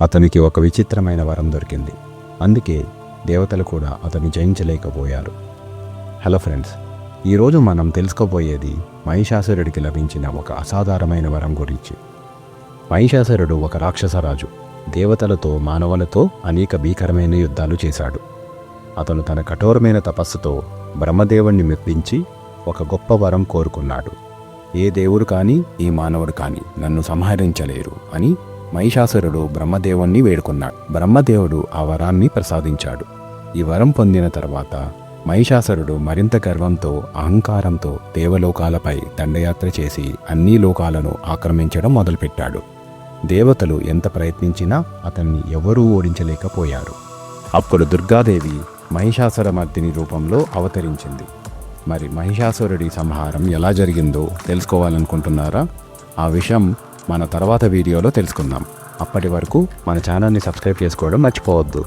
అతనికి ఒక విచిత్రమైన వరం దొరికింది. అందుకే దేవతలు కూడా అతన్ని జయించలేకపోయారు. హలో ఫ్రెండ్స్ ఈరోజు మనం తెలుసుకోబోయేది మహిషాసురుడికి లభించిన ఒక అసాధారణమైన వరం గురించి. మహిషాసురుడు ఒక రాక్షసరాజు. దేవతలతో మానవులతో అనేక భీకరమైన యుద్ధాలు చేశాడు. అతను తన కఠోరమైన తపస్సుతో బ్రహ్మదేవుణ్ణి మెప్పించి ఒక గొప్ప వరం కోరుకున్నాడు. ఏ దేవుడు కానీ ఈ మానవుడు కానీ నన్ను సంహరించలేరు అని మహిషాసురుడు బ్రహ్మదేవుణ్ణి వేడుకున్నాడు. బ్రహ్మదేవుడు ఆ వరాన్ని ప్రసాదించాడు. ఈ వరం పొందిన తర్వాత మహిషాసురుడు మరింత గర్వంతో అహంకారంతో దేవలోకాలపై దండయాత్ర చేసి అన్ని లోకాలను ఆక్రమించడం మొదలుపెట్టాడు. దేవతలు ఎంత ప్రయత్నించినా అతన్ని ఎవరూ ఓడించలేకపోయారు. అప్పుడు దుర్గాదేవి మహిషాసురమర్దిని రూపంలో అవతరించింది. మరి మహిషాసురుడి సంహారం ఎలా జరిగిందో తెలుసుకోవాలనుకుంటున్నారా? ఆ విషయం మన తర్వాత వీడియోలో తెలుసుకుందాం. అప్పటి వరకు మన ఛానల్ని సబ్స్క్రైబ్ చేసుకోవడం మర్చిపోవద్దు.